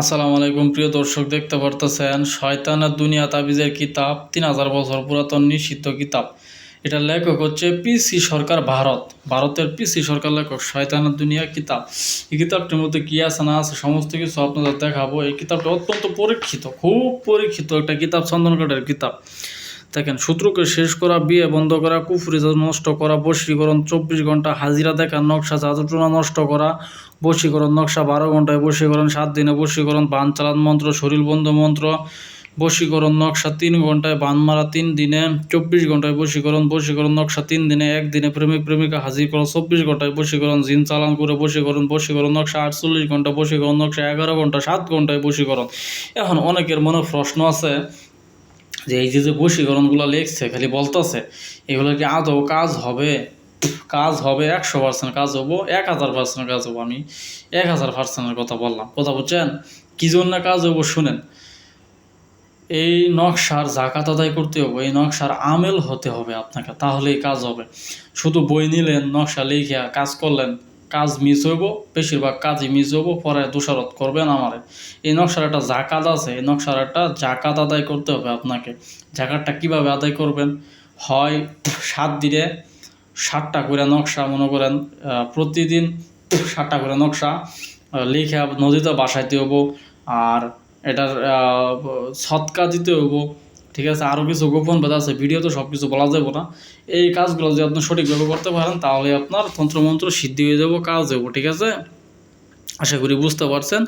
আসসালামু আলাইকুম, প্রিয় দর্শক, দেখতে পারতেছেন শয়তানের দুনিয়া তাবিজের কিতাব, তিন হাজার বছর পুরাতন নিষিদ্ধ কিতাব। এটা লেখক হচ্ছে পিসি সরকার ভারত, ভারতের পিসি সরকার লেখক শয়তানের দুনিয়া কিতাব। এই কিতাবটির মধ্যে কী আছে, না আছে, সমস্ত কিছু আপনাদের দেখাবো। এই কিতাবটা অত্যন্ত পরীক্ষিত, খুব পরীক্ষিত একটা কিতাব, চন্দনকাঠের কিতাব। দেখেন, শত্রুকে শেষ করা, বিয়ে বন্ধ করা, কুফরি নষ্ট করা, বশীকরণ, চব্বিশ ঘণ্টা হাজিরা দেখা, নকশা জাদুটনা নষ্ট করা, বশীকরণ, নকশা বারো ঘন্টায় বশীকরণ, সাত দিনে বশীকরণ, বান চালান মন্ত্র, শরীর বন্ধ মন্ত্র, বশীকরণ, নকশা তিন ঘন্টায় বান মারা তিন দিনে, চব্বিশ ঘন্টায় বশীকরণ বশীকরণ, নকশা তিন দিনে একদিনে প্রেমিক প্রেমিকা হাজির করা, চব্বিশ ঘন্টায় বশীকরণ, জিন চালান করে বশীকরণ বশীকরণ, নকশা আটচল্লিশ ঘণ্টা বশীকরণ, নকশা এগারো ঘণ্টা, সাত ঘন্টায় বশীকরণ। এখন অনেকের মনে প্রশ্ন আছে যে এই যে যে বশীকরণগুলো লিখছে, খালি বলতেছে, এগুলো কি আদৌ কাজ হবে? কাজ হবে, একশো পার্সেন্ট কাজ হব, এক হাজার পার্সেন্ট কাজ হব আমি, এক হাজার পার্সেন্টের কথা বললাম। কথা বুঝছেন? কী জন্য কাজ হব শুনেন? এই নকশার জাকাত আদায় করতে হবে, এই নকশার আমেল হতে হবে আপনাকে, তাহলেই কাজ হবে। শুধু বই নিলেন, নকশা লিখিয়া কাজ করলেন কাজ মিস হইব, বেশিরভাগ কাজই মিস হইব, পরে দোষারোপ করবেন আমারে। এই নকশার একটা জাকাত আছে, এই নকশার একটা জাকাত আদায় করতে হবে আপনাকে। জাকাতটা কীভাবে আদায় করবেন? হয় সাত দিনে ষাটটা করে নকশা, মনে করেন প্রতিদিন ষাটটা করে নকশা লিখে নদীতে বাসাইতে হব আর এটার সৎকা দিতে হব ঠিক আছে? আরও কিছু গোপন বেদা আছে ভিডিও তো সব কিছু বলা যাবে না। এই কাজগুলো যদি আপনি সঠিকভাবে করতে পারেন, তাহলে আপনার তন্ত্রমন্ত্র সিদ্ধি হয়ে যাব, কাজ দেবো ঠিক আছে? আশা করি বুঝতে পারছেন,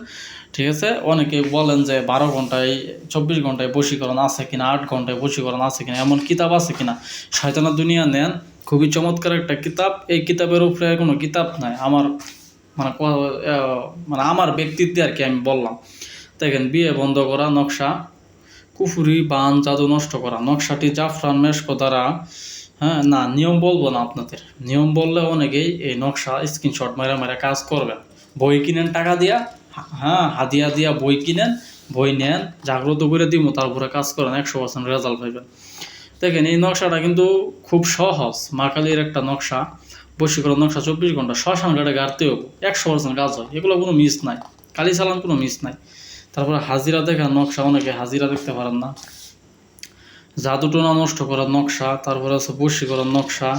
ঠিক আছে? অনেকে বলেন যে বারো ঘন্টায়, চব্বিশ ঘন্টায় বশীকরণ আছে কিনা, আট ঘন্টায় বশীকরণ আছে কিনা, এমন কিতাব আছে কিনা? শয়তানের দুনিয়া নেন, খুবই চমৎকার একটা কিতাব। এই কিতাবের উপরে কোনো কিতাব নাই। আমার মানে মানে আমার ব্যক্তিত্বে আর কি আমি বললাম। দেখেন, বিয়ে বন্ধ করা নকশা। কুফুরি, বান, জাদু নষ্ট করা, নকশাটি জাফরান মেশকো দ্বারা হ্যাঁ না, নিয়ম বলব না আপনাদের। নিয়ম বললে অনেকেই এই নকশা স্ক্রিনশট মারা মারা কাজ করবেন। বই কিনেন টাকা দিয়া হ্যাঁ হাদিয়া দিয়া বই কিনেন, বই নেন, জাগ্রত করে দিব, তারপরে কাজ করেন, একশো পার্সেন্ট রেজাল্ট পাইবেন। দেখেন, এই নকশাটা কিন্তু খুব সহজ। মা কালীর একটা নকশা, বশীকরণ নকশা চব্বিশ ঘণ্টা, শ্মশান ঘাটে গাড়তে হব একশো পার্সেন্ট কাজ হয়। এগুলো কোনো মিস নাই। কালী চালান কোনো মিস নাই। তারপরে হাজিরা দেখা নকশা অনেকে হাজিরা দেখতে পারেন না। জাদুটোনা নষ্ট করার নকশা, তারপরে আছে বশীকরণ নকশা,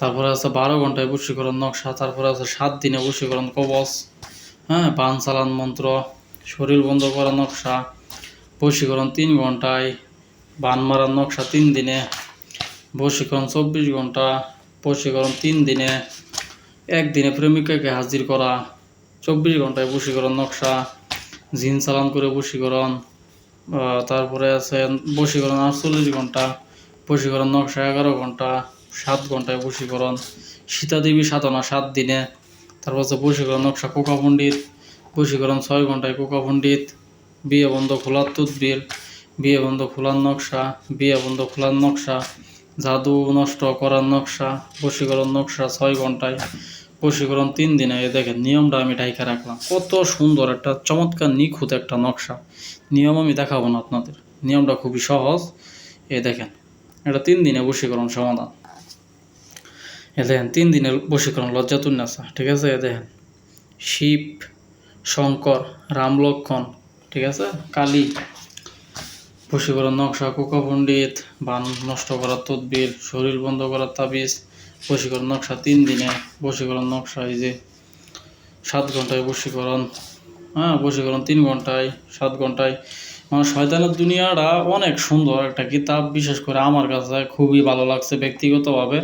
তারপরে আছে বারো ঘন্টায় বশীকরণ নকশা, তারপরে আছে সাত দিনে বশীকরণ কবচ হ্যাঁ পান চালান মন্ত্র, শরীর বন্ধ করার নকশা বশীকরণ তিন ঘন্টায়, বান মারার নকশা তিন দিনে বশীকরণ চব্বিশ ঘণ্টা বশীকরণ তিন দিনে, একদিনে প্রেমিকাকে হাজির করা, চব্বিশ ঘন্টায় বশীকরণ নকশা জিন চালান করে বশীকরণ তারপরে আছে বশীকরণ আটচল্লিশ ঘণ্টা, বশীকরণ নকশা এগারো ঘণ্টা, সাত ঘন্টায় বশীকরণ, সীতাদেবী সাধনা সাত দিনে, তারপর আছে বশীকরণ নকশা কোকা পণ্ডিত, বশীকরণ ছয় ঘন্টায় কোকা পণ্ডিত, বিয়ে বন্ধ খোলার তদবির, বিয়ে বন্ধ খোলার নকশা, বিয়ে বন্ধ খোলার নকশা, জাদু নষ্ট করার নকশা, বশীকরণ নকশা ছয় ঘন্টায় বশীকরণ তিন দিনে, এই দেখেন, নিয়মটা আমি ঢাইকা রাখলাম। কত সুন্দর, একটা চমৎকার, নিখুঁত একটা নকশা। নিয়ম আমি দেখাবো না আপনাদের। নিয়মটা খুবই সহজ। এ দেখেন, এটা তিন দিনে বশীকরণ সমাধান। এ দেখেন, তিন দিনের বশীকরণ লজ্জাতুন্নাসা ঠিক আছে? এ দেখেন, শিব, শঙ্কর রামলক্ষণ ঠিক আছে? কালী, বশীকরণ নকশা কোকা পণ্ডিত বান নষ্ট করার তদবির, শরীর বন্ধ করার তাবিজ বশীকরণ নকশা, তিন দিনে বশীকরণ নকশা, এই যে সাত ঘন্টায় বশীকরণ হ্যাঁ বশীকরণ তিন ঘন্টায়, সাত ঘন্টায়। মানে শয়তানের দুনিয়াটা অনেক সুন্দর একটা কিতাব, বিশেষ করে আমার কাছে খুবই ভালো লাগছে ব্যক্তিগতভাবে।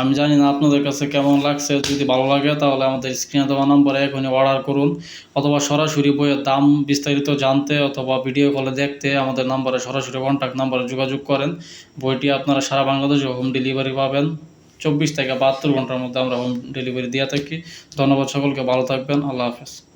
আমি জানি না আপনাদের কাছে কেমন লাগছে, যদি ভালো লাগে তাহলে আমাদের স্ক্রিনে দেওয়া নম্বরে এখনই অর্ডার করুন, অথবা সরাসরি বইয়ের দাম বিস্তারিত জানতে অথবা ভিডিও কলে দেখতে আমাদের নম্বরে সরাসরি কন্ট্যাক্ট নম্বরে যোগাযোগ করেন। বইটি আপনারা সারা বাংলাদেশে হোম ডেলিভারি পাবেন। চব্বিশ থেকে বাহাত্তর ঘণ্টার মধ্যে আমরা হোম ডেলিভারি দিয়ে থাকি। ধন্যবাদ সকলকে, ভালো থাকবেন, আল্লাহ হাফেজ।